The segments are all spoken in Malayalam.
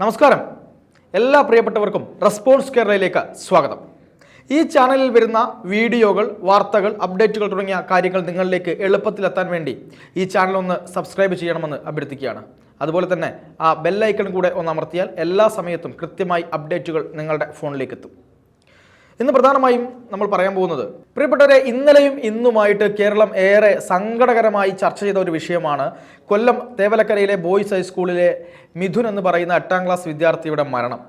നമസ്കാരം. എല്ലാ പ്രിയപ്പെട്ടവർക്കും റെസ്പോൺസ് കേരളയിലേക്ക് സ്വാഗതം. ഈ ചാനലിൽ വരുന്ന വീഡിയോകൾ വാർത്തകൾ അപ്ഡേറ്റുകൾ തുടങ്ങിയ കാര്യങ്ങൾ നിങ്ങളിലേക്ക് എളുപ്പത്തിലെത്താൻ വേണ്ടി ഈ ചാനൽ ഒന്ന് സബ്സ്ക്രൈബ് ചെയ്യണമെന്ന് അഭ്യർത്ഥിക്കുകയാണ്. അതുപോലെ തന്നെ ആ ബെല്ലൈക്കൺ കൂടെ ഒന്ന് അമർത്തിയാൽ എല്ലാ സമയത്തും കൃത്യമായി അപ്ഡേറ്റുകൾ നിങ്ങളുടെ ഫോണിലേക്ക് എത്തും. ഇന്ന് പ്രധാനമായും നമ്മൾ പറയാൻ പോകുന്നത് പ്രിയപ്പെട്ടവരെ ഇന്നലെയും ഇന്നുമായിട്ട് കേരളം ഏറെ സങ്കടകരമായി ചർച്ച ചെയ്ത ഒരു വിഷയമാണ് കൊല്ലം തേവലക്കരയിലെ ബോയ്സ് ഹൈസ്കൂളിലെ മിഥുൻ എന്ന് പറയുന്ന എട്ടാം ക്ലാസ് വിദ്യാർത്ഥിയുടെ മരണം.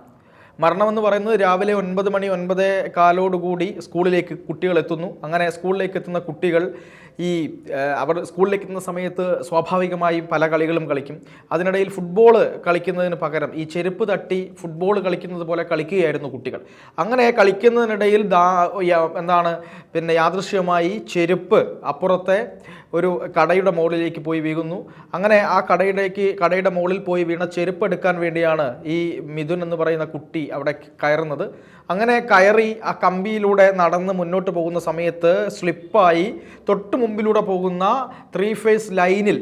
മരണമെന്ന് പറയുന്നത് രാവിലെ ഒൻപത് മണി ഒൻപത് കാലോടുകൂടി സ്കൂളിലേക്ക് കുട്ടികൾ എത്തുന്നു. അങ്ങനെ സ്കൂളിലേക്ക് എത്തുന്ന കുട്ടികൾ ഈ അവർ സ്കൂളിലേക്ക് എത്തുന്ന സമയത്ത് സ്വാഭാവികമായും പല കളികളും കളിക്കും. അതിനിടയിൽ ഫുട്ബോൾ കളിക്കുന്നതിന് പകരം ഈ ചെരുപ്പ് തട്ടി ഫുട്ബോൾ കളിക്കുന്നത് പോലെ കളിക്കുകയായിരുന്നു കുട്ടികൾ. അങ്ങനെ കളിക്കുന്നതിനിടയിൽ ദാ എന്താണ് പിന്നെ യാദൃശ്യമായി ചെരുപ്പ് അപ്പുറത്തെ ഒരു കടയുടെ മുകളിലേക്ക് പോയി വീകുന്നു അങ്ങനെ ആ കടയിലേക്ക് കടയുടെ മുകളിൽ പോയി വീണ ചെരുപ്പ് എടുക്കാൻ വേണ്ടിയാണ് ഈ മിഥുൻ എന്ന് പറയുന്ന കുട്ടി അവിടെ കയറുന്നത്. അങ്ങനെ കയറി ആ കമ്പിയിലൂടെ നടന്ന് മുന്നോട്ട് പോകുന്ന സമയത്ത് സ്ലിപ്പായി തൊട്ട് മുമ്പിലൂടെ പോകുന്ന ത്രീ ഫേസ് ലൈനിൽ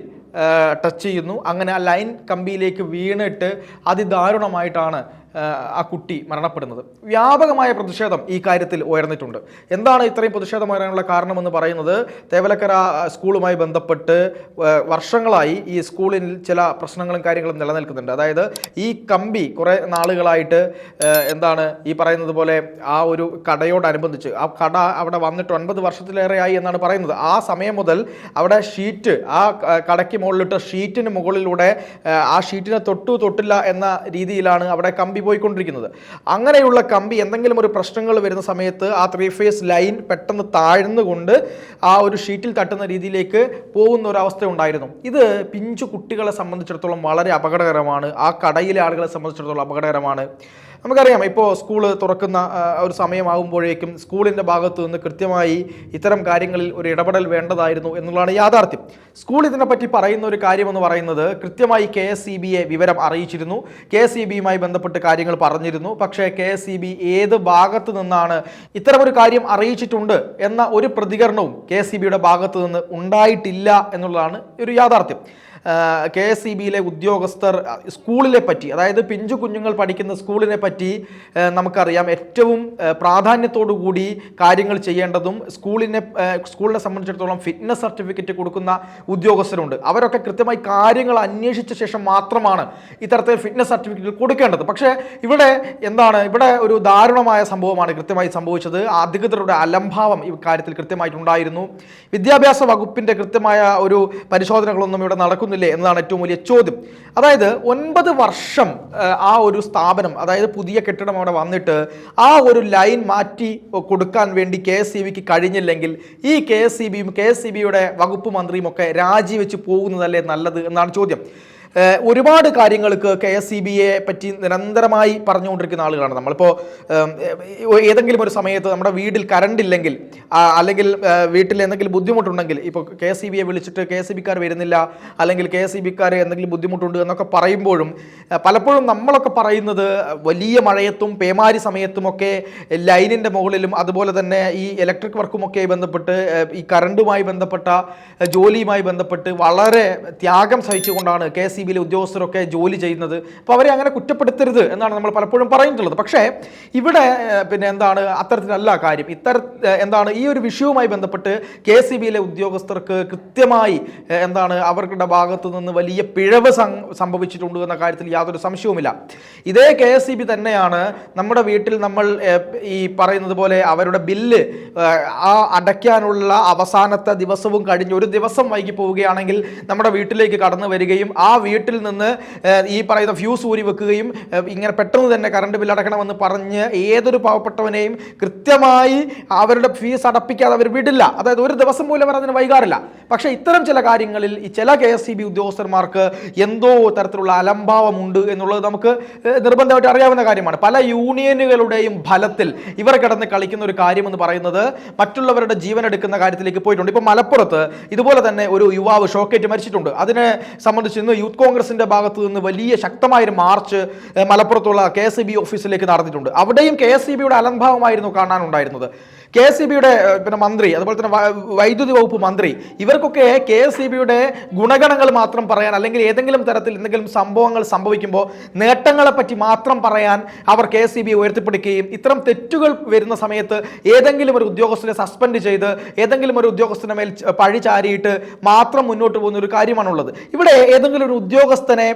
ടച്ച് ചെയ്യുന്നു. അങ്ങനെ ആ ലൈൻ കമ്പിയിലേക്ക് വീണിട്ട് അതിദാരുണമായിട്ടാണ് ആ, കുട്ടി മരണപ്പെടുന്നത്. വ്യാപകമായ പ്രതിഷേധം ഈ കാര്യത്തിൽ ഉയർന്നിട്ടുണ്ട്. എന്താണ് ഇത്രയും പ്രതിഷേധം ഉയരാനുള്ള കാരണമെന്ന് പറയുന്നത്? തേവലക്കര സ്കൂളുമായി ബന്ധപ്പെട്ട് വർഷങ്ങളായി ഈ സ്കൂളിൽ ചില പ്രശ്നങ്ങളും കാര്യങ്ങളും നിലനിൽക്കുന്നുണ്ട്. അതായത് ഈ കമ്പി കുറേ നാളുകളായിട്ട് എന്താണ് ഈ പറയുന്നത് പോലെ ആ ഒരു കടയോടനുബന്ധിച്ച് ആ കട അവിടെ വന്നിട്ട് ഒൻപത് വർഷത്തിലേറെയായി എന്നാണ് പറയുന്നത്. ആ സമയം മുതൽ അവിടെ ഷീറ്റ് ആ കടയ്ക്ക് മുകളിലിട്ട ഷീറ്റിന് മുകളിലൂടെ ആ ഷീറ്റിനെ തൊട്ടു തൊട്ടില്ല എന്ന രീതിയിലാണ് അവിടെ കമ്പി പോയിക്കൊണ്ടിരിക്കുന്നത്. അങ്ങനെയുള്ള കമ്പി എന്തെങ്കിലും ഒരു പ്രശ്നങ്ങൾ വരുന്ന സമയത്ത് ആ ത്രീ ഫേസ് ലൈൻ പെട്ടെന്ന് താഴ്ന്നുകൊണ്ട് ആ ഒരു ഷീറ്റിൽ തട്ടുന്ന രീതിയിലേക്ക് പോകുന്ന ഒരു അവസ്ഥ ഉണ്ടായിരുന്നു. ഇത് പിഞ്ചു കുട്ടികളെ സംബന്ധിച്ചിടത്തോളം വളരെ അപകടകരമാണ്. ആ കടയിലെ ആളുകളെ സംബന്ധിച്ചിടത്തോളം അപകടകരമാണ്. നമുക്കറിയാം ഇപ്പോൾ സ്കൂൾ തുറക്കുന്ന ഒരു സമയമാകുമ്പോഴേക്കും സ്കൂളിന്റെ ഭാഗത്തു നിന്ന് കൃത്യമായി ഇത്തരം കാര്യങ്ങളിൽ ഒരു ഇടപെടൽ വേണ്ടതായിരുന്നു എന്നുള്ളതാണ് യാഥാർത്ഥ്യം. സ്കൂൾ ഇതിനെപ്പറ്റി പറയുന്ന ഒരു കാര്യമെന്ന് പറയുന്നത് കൃത്യമായി കെ എസ് വിവരം അറിയിച്ചിരുന്നു. കെ എസ് ബന്ധപ്പെട്ട് കാര്യങ്ങൾ പറഞ്ഞിരുന്നു. പക്ഷേ കെ എസ് ഏത് ഭാഗത്തു നിന്നാണ് ഇത്തരമൊരു കാര്യം അറിയിച്ചിട്ടുണ്ട് എന്ന ഒരു പ്രതികരണവും കെ എസ് ഭാഗത്തു നിന്ന് ഉണ്ടായിട്ടില്ല എന്നുള്ളതാണ് ഒരു യാഥാർത്ഥ്യം. കെ എസ് സി ബിയിലെ ഉദ്യോഗസ്ഥർ സ്കൂളിലെ പറ്റി അതായത് പിഞ്ചു കുഞ്ഞുങ്ങൾ പഠിക്കുന്ന സ്കൂളിനെ പറ്റി നമുക്കറിയാം. ഏറ്റവും പ്രാധാന്യത്തോടു കൂടി കാര്യങ്ങൾ ചെയ്യേണ്ടതും സ്കൂളിനെ സ്കൂളിനെ സംബന്ധിച്ചിടത്തോളം ഫിറ്റ്നസ് സർട്ടിഫിക്കറ്റ് കൊടുക്കുന്ന ഉദ്യോഗസ്ഥരുണ്ട്. അവരൊക്കെ കൃത്യമായി കാര്യങ്ങൾ അന്വേഷിച്ച ശേഷം മാത്രമാണ് ഇത്തരത്തിൽ ഫിറ്റ്നസ് സർട്ടിഫിക്കറ്റ് കൊടുക്കേണ്ടത്. പക്ഷേ ഇവിടെ എന്താണ് ഇവിടെ ഒരു ദാരുണമായ സംഭവമാണ് കൃത്യമായി സംഭവിച്ചത്. അധികൃതരുടെ അലംഭാവം ഈ കാര്യത്തിൽ കൃത്യമായിട്ടുണ്ടായിരുന്നു. വിദ്യാഭ്യാസ വകുപ്പിന്റെ കൃത്യമായ ഒരു പരിശോധനകളൊന്നും ഇവിടെ നടക്കുന്നില്ലേ എന്നതാണ് ഏറ്റവും വലിയ ചോദ്യം. അതായത് ഒൻപത് വർഷം ആ, ഒരു സ്ഥാപനം അതായത് പുതിയ കെട്ടിടം അവിടെ വന്നിട്ട് ആ ഒരു ലൈൻ മാറ്റി കൊടുക്കാൻ വേണ്ടി കെ എസ് സി ബിക്ക് കഴിഞ്ഞില്ലെങ്കിൽ ഈ കെ എസ് സി ബിയും കെ എസ് സി ബിയുടെ വകുപ്പ് മന്ത്രിയും ഒക്കെ രാജിവെച്ച് പോകുന്നതല്ലേ നല്ലത് എന്നാണ് ചോദ്യം. ഒരുപാട് കാര്യങ്ങൾക്ക് കെ എസ് സി ബിയെ പറ്റി നിരന്തരമായി പറഞ്ഞുകൊണ്ടിരിക്കുന്ന ആളുകളാണ്. നമ്മളിപ്പോൾ ഏതെങ്കിലും ഒരു സമയത്ത് നമ്മുടെ വീട്ടിൽ കറണ്ട് ഇല്ലെങ്കിൽ അല്ലെങ്കിൽ വീട്ടിൽ എന്തെങ്കിലും ബുദ്ധിമുട്ടുണ്ടെങ്കിൽ ഇപ്പോൾ കെ എസ് സി ബിയെ വിളിച്ചിട്ട് കെ എസ് സി ബിക്കാർ വരുന്നില്ല അല്ലെങ്കിൽ കെ എസ് സി ബിക്കാർ എന്തെങ്കിലും ബുദ്ധിമുട്ടുണ്ട് എന്നൊക്കെ പറയുമ്പോഴും പലപ്പോഴും നമ്മളൊക്കെ പറയുന്നത് വലിയ മഴയത്തും പേമാരി സമയത്തുമൊക്കെ ലൈനിന്റെ മുകളിലും അതുപോലെ തന്നെ ഈ ഇലക്ട്രിക് വർക്കുമൊക്കെ ബന്ധപ്പെട്ട് ഈ കറണ്ടുമായി ബന്ധപ്പെട്ട ജോലിയുമായി ബന്ധപ്പെട്ട് വളരെ ത്യാഗം സഹിച്ചുകൊണ്ടാണ് കെ എസ് സി ബിയിലെ ഉദ്യോഗസ്ഥരൊക്കെ ജോലി ചെയ്യുന്നത്. അപ്പോൾ അവരെ അങ്ങനെ കുറ്റപ്പെടുത്തരുത് എന്നാണ് നമ്മൾ പലപ്പോഴും പറഞ്ഞിട്ടുള്ളത്. പക്ഷേ ഇവിടെ പിന്നെ എന്താണ് അത്തരത്തിലല്ല കാര്യം. ഇത്തര എന്താണ് ഈ ഒരു വിഷയവുമായി ബന്ധപ്പെട്ട് കെ സി ബിയിലെ ഉദ്യോഗസ്ഥർക്ക് കൃത്യമായി എന്താണ് അവരുടെ ഭാഗത്തു നിന്ന് വലിയ പിഴവ് സംഭവിച്ചിട്ടുണ്ട് എന്ന കാര്യത്തിൽ യാതൊരു സംശയവുമില്ല. ഇതേ കെ എസ് സി ബി തന്നെയാണ് നമ്മുടെ വീട്ടിൽ നമ്മൾ ഈ പറയുന്നത് പോലെ അവരുടെ ബില്ല് ആ അടയ്ക്കാനുള്ള അവസാനത്തെ ദിവസവും കഴിഞ്ഞ് ഒരു ദിവസം വൈകി പോവുകയാണെങ്കിൽ നമ്മുടെ വീട്ടിലേക്ക് കടന്നു വരികയും ആ വീട്ടിൽ നിന്ന് ഈ പറയുന്ന ഫ്യൂസ് ഊരി വെക്കുകയും ഇങ്ങനെ പെട്ടെന്ന് തന്നെ കറണ്ട് ബില്ല് അടക്കണമെന്ന് പറഞ്ഞ് ഏതൊരു പാവപ്പെട്ടവനെയും കൃത്യമായി അവരുടെ ഫീസ് അടപ്പിക്കാതെ അവർ വിടില്ല. അതായത് ഒരു ദിവസം പോലും അവർ അതിന് വൈകാറില്ല. പക്ഷേ ഇത്തരം ചില കാര്യങ്ങളിൽ ഈ ചില കെ എസ് സി ബി ഉദ്യോഗസ്ഥന്മാർക്ക് എന്തോ തരത്തിലുള്ള അലംഭാവമുണ്ട് എന്നുള്ളത് നമുക്ക് നിർബന്ധമായിട്ട് അറിയാവുന്ന കാര്യമാണ്. പല യൂണിയനുകളുടെയും ഫലത്തിൽ ഇവർ കിടന്ന് കളിക്കുന്ന ഒരു കാര്യമെന്ന് പറയുന്നത് മറ്റുള്ളവരുടെ ജീവൻ എടുക്കുന്ന കാര്യത്തിലേക്ക് പോയിട്ടുണ്ട്. ഇപ്പോൾ മലപ്പുറത്ത് ഇതുപോലെ തന്നെ ഒരു യുവാവ് ഷോക്കേറ്റ് മരിച്ചിട്ടുണ്ട്. അതിനെ സംബന്ധിച്ച് ഇന്ന് യൂത്ത് കോൺഗ്രസിന്റെ ഭാഗത്ത് നിന്ന് വലിയ ശക്തമായൊരു മാർച്ച് മലപ്പുറത്തുള്ള കെ ഓഫീസിലേക്ക് നടന്നിട്ടുണ്ട്. അവിടെയും കെ എസ് ബിയുടെ അലംഭാവമായിരുന്നു കാണാനുണ്ടായിരുന്നത്. കെ എസ് സി ബിയുടെ പിന്നെ മന്ത്രി അതുപോലെ തന്നെ വൈദ്യുതി വകുപ്പ് മന്ത്രി ഇവർക്കൊക്കെ കെ എസ് സി ബിയുടെ ഗുണഗണങ്ങൾ മാത്രം പറയാൻ അല്ലെങ്കിൽ ഏതെങ്കിലും തരത്തിൽ എന്തെങ്കിലും സംഭവങ്ങൾ സംഭവിക്കുമ്പോൾ നേട്ടങ്ങളെ പറ്റി മാത്രം പറയാൻ അവർ കെ എസ് സി ബി ഉയർത്തിപ്പിടിക്കുകയും ഇത്തരം തെറ്റുകൾ വരുന്ന സമയത്ത് ഏതെങ്കിലും ഒരു ഉദ്യോഗസ്ഥനെ സസ്പെൻഡ് ചെയ്ത് ഏതെങ്കിലും ഒരു ഉദ്യോഗസ്ഥനെ മേൽ പഴി ചാരിയിട്ട് മാത്രം മുന്നോട്ട് പോകുന്ന ഒരു കാര്യമാണുള്ളത്. ഇവിടെ ഏതെങ്കിലും ഒരു ഉദ്യോഗസ്ഥനെ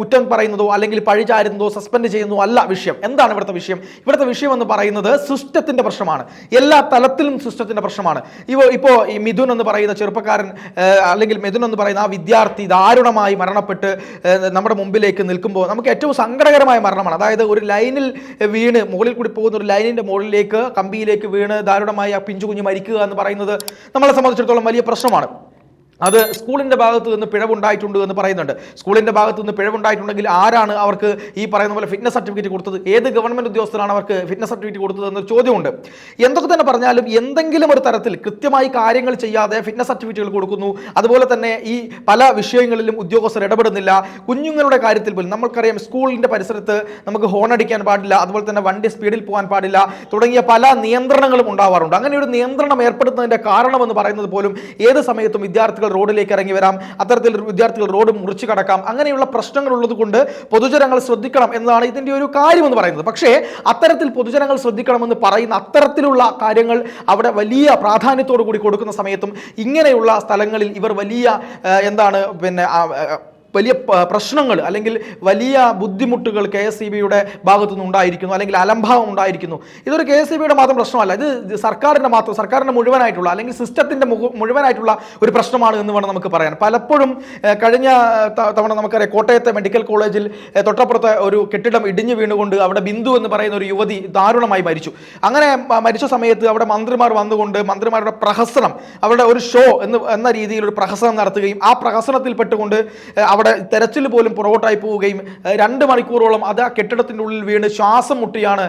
കുറ്റം പറയുന്നതോ അല്ലെങ്കിൽ പഴി ചാരുന്നതോ സസ്പെൻഡ് ചെയ്യുന്നതോ അല്ല വിഷയം. എന്താണ് ഇവിടുത്തെ വിഷയം? ഇവിടുത്തെ വിഷയം എന്ന് പറയുന്നത് സിസ്റ്റത്തിന്റെ പ്രശ്നമാണ്. എല്ലാ തലത്തിലും സിസ്റ്റത്തിന്റെ പ്രശ്നമാണ്. ഇവ ഇപ്പോൾ ഈ മിഥുൻ എന്ന് പറയുന്ന ചെറുപ്പക്കാരൻ അല്ലെങ്കിൽ മിഥുൻ എന്ന് പറയുന്ന ആ വിദ്യാർത്ഥി ദാരുണമായി മരണപ്പെട്ട് നമ്മുടെ മുമ്പിലേക്ക് നിൽക്കുമ്പോൾ നമുക്ക് ഏറ്റവും സങ്കടകരമായ മരണമാണ്. അതായത് ഒരു ലൈനിൽ വീണ് മുകളിൽ കൂടി പോകുന്ന ഒരു ലൈനിന്റെ മുകളിലേക്ക് കമ്പിയിലേക്ക് വീണ് ദാരുണമായി ആ പിഞ്ചു കുഞ്ഞ് മരിക്കുക എന്ന് പറയുന്നത് നമ്മളെ സംബന്ധിച്ചിടത്തോളം വലിയ പ്രശ്നമാണ്. അത് സ്കൂളിന്റെ ഭാഗത്ത് നിന്ന് പിഴവുണ്ടായിട്ടുണ്ട് എന്ന് പറയുന്നുണ്ട്. സ്കൂളിന്റെ ഭാഗത്ത് നിന്ന് പിഴവുണ്ടായിട്ടുണ്ടെങ്കിൽ ആരാണ് അവർക്ക് ഈ പറയുന്ന പോലെ ഫിറ്റ്നസ് സർട്ടിഫിക്കറ്റ് കൊടുത്തത്? ഏത് ഗവൺമെന്റ് ഉദ്യോഗസ്ഥരാണ് അവർക്ക് ഫിറ്റ്നസ് സർട്ടിഫിക്കറ്റ് കൊടുത്തത് എന്നൊരു ചോദ്യമുണ്ട്. എന്തൊക്കെ തന്നെ പറഞ്ഞാലും എന്തെങ്കിലും ഒരു തരത്തിൽ കൃത്യമായി കാര്യങ്ങൾ ചെയ്യാതെ ഫിറ്റ്നസ് സർട്ടിഫിക്കറ്റുകൾ കൊടുക്കുന്നു. അതുപോലെ തന്നെ ഈ പല വിഷയങ്ങളിലും ഉദ്യോഗസ്ഥർ ഇടപെടുന്നില്ല. കുഞ്ഞുങ്ങളുടെ കാര്യത്തിൽ പോലും നമ്മൾക്കറിയാം സ്കൂളിന്റെ പരിസരത്ത് നമുക്ക് ഹോൺ അടിക്കാൻ പാടില്ല. അതുപോലെ തന്നെ വണ്ടി സ്പീഡിൽ പോകാൻ പാടില്ല. തുടങ്ങിയ പല നിയന്ത്രണങ്ങളും ഉണ്ടാവാറുണ്ട്. അങ്ങനെ ഒരു നിയന്ത്രണം ഏർപ്പെടുത്തുന്നതിന്റെ കാരണമെന്ന് പറയുന്നത് പോലും ഏത് സമയത്തും വിദ്യാർത്ഥികൾ റോഡിലേക്ക് ഇറങ്ങി വരാം. അത്തരത്തിൽ വിദ്യാർത്ഥികൾ റോഡ് മുറിച്ചു കടക്കാം. അങ്ങനെയുള്ള പ്രശ്നങ്ങൾ ഉള്ളത് കൊണ്ട് പൊതുജനങ്ങൾ ശ്രദ്ധിക്കണം എന്നതാണ് ഇതിന്റെ ഒരു കാര്യമെന്ന് പറയുന്നത്. പക്ഷേ അത്തരത്തിൽ പൊതുജനങ്ങൾ ശ്രദ്ധിക്കണമെന്ന് പറയുന്ന അത്തരത്തിലുള്ള കാര്യങ്ങൾ അവിടെ വലിയ പ്രാധാന്യത്തോടു കൂടി കൊടുക്കുന്ന സമയത്തും ഇങ്ങനെയുള്ള സ്ഥലങ്ങളിൽ ഇവർ വലിയ എന്താണ് പിന്നെ വലിയ പ്രശ്നങ്ങൾ അല്ലെങ്കിൽ വലിയ ബുദ്ധിമുട്ടുകൾ കെ എസ് സി ബിയുടെ ഭാഗത്തുനിന്ന് ഉണ്ടായിരിക്കുന്നു അല്ലെങ്കിൽ അലംഭാവം ഉണ്ടായിരിക്കുന്നു. ഇതൊരു കെ എസ് സി ബിയുടെ മാത്രം പ്രശ്നമല്ല. ഇത് സർക്കാരിന്റെ മാത്രം സർക്കാരിന്റെ മുഴുവനായിട്ടുള്ള അല്ലെങ്കിൽ സിസ്റ്റത്തിന്റെ മുഴുവനായിട്ടുള്ള ഒരു പ്രശ്നമാണ് എന്ന് വേണം നമുക്ക് പറയാൻ. പലപ്പോഴും കഴിഞ്ഞ തവണ നമുക്കറിയാം കോട്ടയത്തെ മെഡിക്കൽ കോളേജിൽ തൊട്ടപ്പുറത്തെ ഒരു കെട്ടിടം ഇടിഞ്ഞു വീണുകൊണ്ട് അവിടെ ബിന്ദു എന്ന് പറയുന്ന ഒരു യുവതി ദാരുണമായി മരിച്ചു. അങ്ങനെ മരിച്ച സമയത്ത് അവിടെ മന്ത്രിമാർ വന്നുകൊണ്ട് മന്ത്രിമാരുടെ പ്രഹസനം അവരുടെ ഒരു ഷോ എന്ന് എന്ന രീതിയിൽ ഒരു പ്രഹസനം നടത്തുകയും ആ പ്രഹസനത്തിൽ പെട്ടുകൊണ്ട് അവിടെ തെരച്ചിൽ പോലും പുറകോട്ടായി പോവുകയും രണ്ട് മണിക്കൂറോളം അത് ആ കെട്ടിടത്തിന്റെ ഉള്ളിൽ വീണ് ശ്വാസം മുട്ടിയാണ്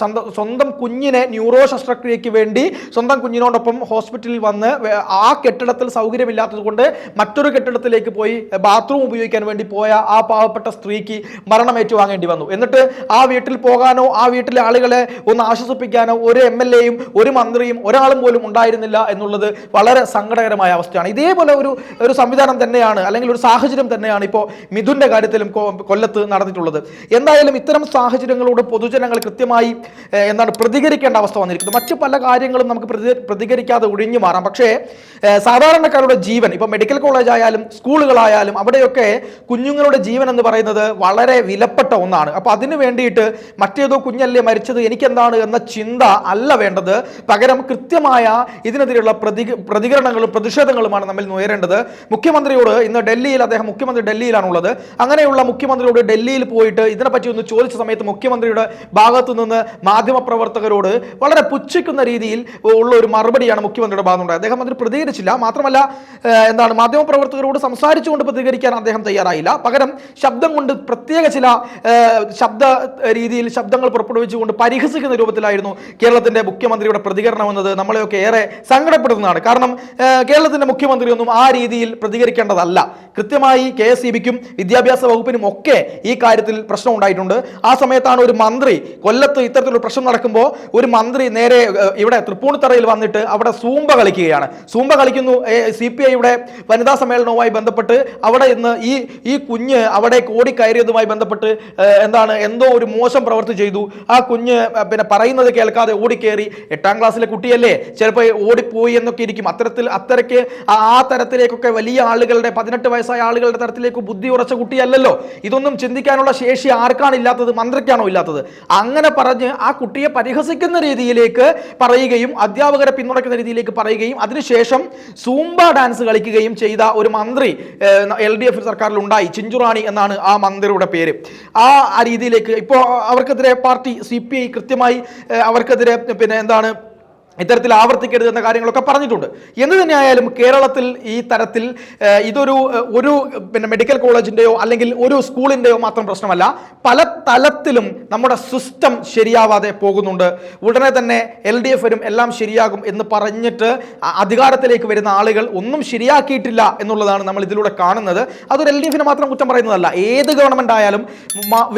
സ്വന്തം സ്വന്തം കുഞ്ഞിനെ ന്യൂറോ ശസ്ത്രക്രിയയ്ക്ക് വേണ്ടി സ്വന്തം കുഞ്ഞിനോടൊപ്പം ഹോസ്പിറ്റലിൽ വന്ന് ആ കെട്ടിടത്തിൽ സൗകര്യമില്ലാത്തതുകൊണ്ട് മറ്റൊരു കെട്ടിടത്തിലേക്ക് പോയി ബാത്റൂം ഉപയോഗിക്കാൻ വേണ്ടി പോയ ആ പാവപ്പെട്ട സ്ത്രീക്ക് മരണം ഏറ്റുവാങ്ങേണ്ടി വന്നു. എന്നിട്ട് ആ വീട്ടിൽ പോകാനോ ആ വീട്ടിലെ ആളുകളെ ഒന്ന് ആശ്വസിപ്പിക്കാനോ ഒരു എം എൽ എയും ഒരു മന്ത്രിയും ഒരാളും പോലും ഉണ്ടായിരുന്നില്ല എന്നുള്ളത് വളരെ സങ്കടകരമായ അവസ്ഥയാണ്. ഇതേപോലെ ഒരു ഒരു സംവിധാനം തന്നെയാണ് അല്ലെങ്കിൽ ഒരു സാഹചര്യം തന്നെയാണ് ഇപ്പോൾ മിഥുന്റെ കാര്യത്തിലും കൊല്ലത്ത് നടന്നിട്ടുള്ളത്. എന്തായാലും ഇത്തരം സാഹചര്യങ്ങളോട് പൊതുജനങ്ങൾ കൃത്യമായി എന്താണ് പ്രതികരിക്കേണ്ട അവസ്ഥ വന്നിരിക്കുന്നത് മറ്റു പല കാര്യങ്ങളും നമുക്ക് പ്രതി പ്രതികരിക്കാതെ ഒഴിഞ്ഞു മാറാം. പക്ഷേ സാധാരണക്കാരുടെ ജീവൻ ഇപ്പോൾ മെഡിക്കൽ കോളേജ് ആയാലും സ്കൂളുകളായാലും അവിടെയൊക്കെ കുഞ്ഞുങ്ങളുടെ ജീവൻ എന്ന് പറയുന്നത് വളരെ വിലപ്പെട്ട ഒന്നാണ്. അപ്പോൾ അതിനു വേണ്ടിയിട്ട് മറ്റേതോ കുഞ്ഞല്ലേ മരിച്ചത് എനിക്കെന്താണ് എന്ന ചിന്ത അല്ല വേണ്ടത്. പകരം കൃത്യമായ ഇതിനെതിരെയുള്ള പ്രതി പ്രതികരണങ്ങളും പ്രതിഷേധങ്ങളുമാണ് നമ്മൾ ഉയരേണ്ടത്. മുഖ്യമന്ത്രിയോട് ഇന്ന് ഡൽഹിയിൽ അദ്ദേഹം മുഖ്യമന്ത്രി ഡൽഹിയിലാണുള്ളത്. അങ്ങനെയുള്ള മുഖ്യമന്ത്രിയോട് ഡൽഹിയിൽ പോയിട്ട് ഇതിനെപ്പറ്റി ഒന്ന് ചോദിച്ച സമയത്ത് മുഖ്യമന്ത്രിയുടെ ഭാഗത്തു നിന്ന് മാധ്യമപ്രവർത്തകരോട് വളരെ പുച്ഛിക്കുന്ന രീതിയിൽ ഉള്ള ഒരു മറുപടിയാണ് മുഖ്യമന്ത്രിയുടെ ഭാഗത്തുണ്ടായത് അദ്ദേഹം അതിന് പ്രതികരിച്ചില്ല. മാത്രമല്ല എന്താണ് മാധ്യമപ്രവർത്തകരോട് സംസാരിച്ചുകൊണ്ട് പ്രതികരിക്കാൻ അദ്ദേഹം തയ്യാറായില്ല. പകരം ശബ്ദം കൊണ്ട് പ്രത്യേക ചില ശബ്ദ രീതിയിൽ ശബ്ദങ്ങൾ പുറപ്പെടുവിച്ചുകൊണ്ട് പരിഹസിക്കുന്ന രൂപത്തിലായിരുന്നു കേരളത്തിന്റെ മുഖ്യമന്ത്രിയുടെ പ്രതികരണം എന്നത്. നമ്മളെയൊക്കെ ഏറെ സങ്കടപ്പെടുന്നതാണ് കാരണം കേരളത്തിന്റെ മുഖ്യമന്ത്രിയൊന്നും ആ രീതിയിൽ പ്രതികരിക്കേണ്ടതല്ല. കൃത്യമായി കെ എസ് ബിക്കും വിദ്യാഭ്യാസ വകുപ്പിനും ഒക്കെ ഈ കാര്യത്തിൽ പ്രശ്നം ഉണ്ടായിട്ടുണ്ട്. ആ സമയത്താണ് ഒരു മന്ത്രി കൊല്ലത്ത് ഇത്തരത്തിലൊരു പ്രശ്നം നടക്കുമ്പോൾ ഒരു മന്ത്രി നേരെ ഇവിടെ തൃപ്പൂണിത്തറയിൽ വന്നിട്ട് അവിടെ സൂമ്പ കളിക്കുകയാണ്. സൂമ്പ കളിക്കുന്നു സി പി ഐയുടെ വനിതാ സമ്മേളനവുമായി ബന്ധപ്പെട്ട് അവിടെ ഇന്ന് ഈ ഈ കുഞ്ഞ് അവിടെ ഓടി കയറിയതുമായി ബന്ധപ്പെട്ട് എന്താണ് എന്തോ ഒരു മോശം പ്രവൃത്തി ചെയ്തു. ആ കുഞ്ഞ് പിന്നെ പറയുന്നത് കേൾക്കാതെ ഓടിക്കേറി. എട്ടാം ക്ലാസ്സിലെ കുട്ടിയല്ലേ ചിലപ്പോൾ ഓടിപ്പോയി എന്നൊക്കെ ഇരിക്കും. അത്തരത്തിൽ അത്തരയ്ക്ക് ആ ആ തരത്തിലേക്കൊക്കെ വലിയ ആളുകളുടെ പതിനെട്ട് വയസ്സായ ആളുകളുടെ തരത്തിലേക്ക് ബുദ്ധി ഉറച്ച കുട്ടിയല്ലല്ലോ. ഇതൊന്നും ചിന്തിക്കാനുള്ള ശേഷി ആർക്കാണ് ഇല്ലാത്തത്? മന്ത്രിക്കാണോ ഇല്ലാത്തത്? അങ്ങനെ പറഞ്ഞ് ആ കുട്ടിയെ പരിഹസിക്കുന്ന രീതിയിലേക്ക് പറയുകയും അധ്യാപകരെ പിന്തുണയ്ക്കുന്ന രീതിയിലേക്ക് പറയുകയും അതിനുശേഷം സൂംബ ഡാൻസ് കളിക്കുകയും ചെയ്ത ഒരു മന്ത്രി എൽ ഡി എഫ് സർക്കാരിൽ ഉണ്ടായി ചിഞ്ചുറാണി എന്നാണ് ആ മന്ത്രിയുടെ പേര്. ആ ആ രീതിയിലേക്ക് ഇപ്പോൾ അവർക്കെതിരെ പാർട്ടി സി കൃത്യമായി അവർക്കെതിരെ പിന്നെ എന്താണ് ഇത്തരത്തിൽ ആവർത്തിക്കരുത് എന്ന കാര്യങ്ങളൊക്കെ പറഞ്ഞിട്ടുണ്ട്. എന്ന് തന്നെയായാലും കേരളത്തിൽ ഈ തരത്തിൽ ഇതൊരു ഒരു പിന്നെ മെഡിക്കൽ കോളേജിന്റെയോ അല്ലെങ്കിൽ ഒരു സ്കൂളിന്റെയോ മാത്രം പ്രശ്നമല്ല പല തലത്തിലും നമ്മുടെ സിസ്റ്റം ശരിയാവാതെ പോകുന്നുണ്ട്. ഉടനെ തന്നെ എൽ ഡി എഫ് വരും എല്ലാം ശരിയാകും എന്ന് പറഞ്ഞിട്ട് അധികാരത്തിലേക്ക് വരുന്ന ആളുകൾ ഒന്നും ശരിയാക്കിയിട്ടില്ല എന്നുള്ളതാണ് നമ്മൾ ഇതിലൂടെ കാണുന്നത്. അതൊരു എൽ ഡി എഫിന് മാത്രം കുറ്റം പറയുന്നതല്ല. ഏത് ഗവൺമെന്റ് ആയാലും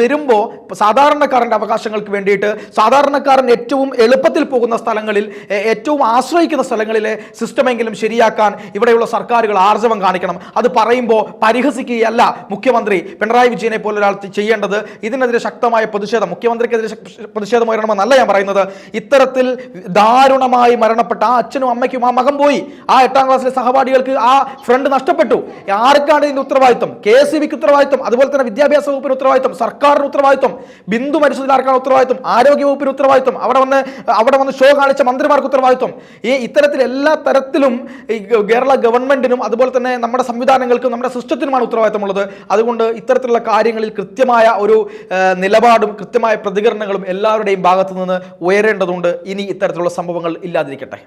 വരുമ്പോൾ സാധാരണക്കാരന്റെ അവകാശങ്ങൾക്ക് വേണ്ടിയിട്ട് സാധാരണക്കാരൻ ഏറ്റവും എളുപ്പത്തിൽ പോകുന്ന സ്ഥലങ്ങളിൽ ഏറ്റവും ആശ്രയിക്കുന്ന സ്ഥലങ്ങളിലെ സിസ്റ്റമെങ്കിലും ശരിയാക്കാൻ ഇവിടെയുള്ള സർക്കാരുകൾ ആർജവം കാണിക്കണം. അത് പറയുമ്പോൾ പരിഹസിക്കുകയല്ല മുഖ്യമന്ത്രി പിണറായി വിജയനെ പോലെ ഒരാൾ ചെയ്യേണ്ടത്. ഇതിനെതിരെ ശക്തമായ പ്രതിഷേധം മുഖ്യമന്ത്രിക്കെതിരെ പ്രതിഷേധം ഉയരണമെന്നല്ല ഞാൻ പറയുന്നത്. ഇത്തരത്തിൽ ദാരുണമായി മരണപ്പെട്ട ആ അച്ഛനും അമ്മയ്ക്കും ആ മകൻ പോയി. ആ എട്ടാം ക്ലാസ്സിലെ സഹപാഠികൾക്ക് ആ ഫ്രണ്ട് നഷ്ടപ്പെട്ടു. ആർക്കാണ് ഇതിന്റെ ഉത്തരവാദിത്വം? കെ എസ് ബിക്ക് ഉത്തരവാദിത്വം. അതുപോലെ തന്നെ വിദ്യാഭ്യാസ വകുപ്പിന് ഉത്തരവാദിത്വം. സർക്കാരിന് ഉത്തരവാദിത്വം. ബിന്ദു മരിച്ചതിൽ ആർക്കാണ് ഉത്തരവാദിത്വം? ആരോഗ്യ വകുപ്പിന് ഉത്തരവാദിത്വം. അവിടെ വന്ന് അവിടെ വന്ന് ഷോ കാണിച്ച മന്ത്രിമാർക്ക് ഉത്തരവാദിത്വം. ഈ ഇത്തരത്തിൽ എല്ലാ തരത്തിലും ഈ കേരള ഗവൺമെന്റിനും അതുപോലെ തന്നെ നമ്മുടെ സംവിധാനങ്ങൾക്കും നമ്മുടെ സിസ്റ്റത്തിനുമാണ് ഉത്തരവാദിത്തമുള്ളത്. അതുകൊണ്ട് ഇത്തരത്തിലുള്ള കാര്യങ്ങളിൽ കൃത്യമായ ഒരു നിലപാടും കൃത്യമായ പ്രതികരണങ്ങളും എല്ലാവരുടെയും ഭാഗത്തു നിന്ന് ഉയരേണ്ടതുണ്ട്. ഇനി ഇത്തരത്തിലുള്ള സംഭവങ്ങൾ ഇല്ലാതിരിക്കട്ടെ.